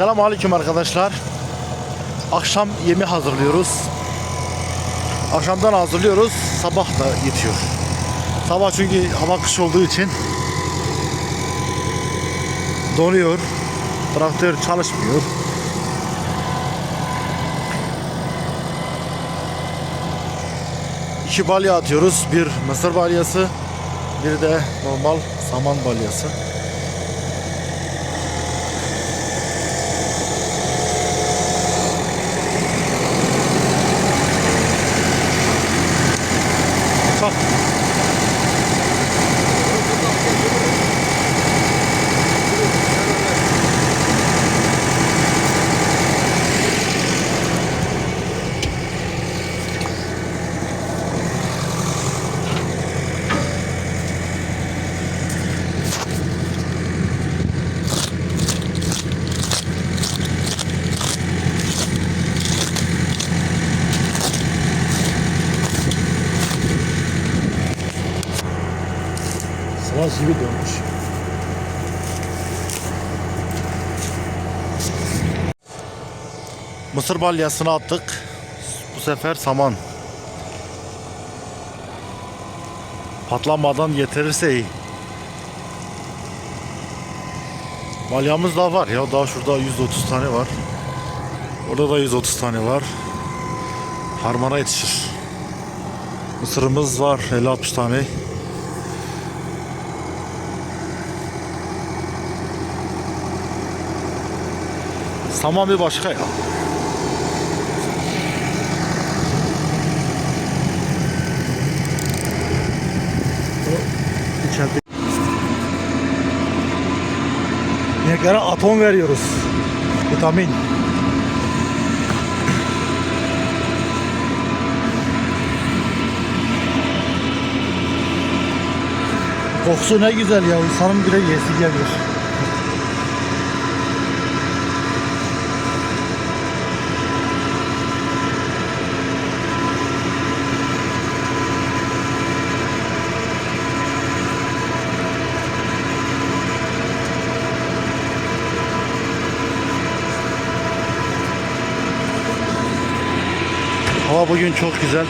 Selamun Aleyküm arkadaşlar. Akşam yemi hazırlıyoruz. Akşamdan hazırlıyoruz. Sabah da yetiyor. Sabah çünkü hava kış olduğu için donuyor. Traktör çalışmıyor. İki balya atıyoruz. Bir mısır balyası, bir de normal saman balyası. Sıvaz gibi dönmüş. Mısır balyasını attık. Bu sefer saman. Patlanmadan getirirse iyi. Balyamız daha var ya. Daha şurada 130 tane var. Orada da 130 tane var. Harmana yetişir. Mısırımız var 50-60 tane. Saman bir başka ya. İçeride. İneklere atom veriyoruz. Vitamin. Kokusu ne güzel ya. İnsanın bile yesi geliyor. Hava bugün çok güzel.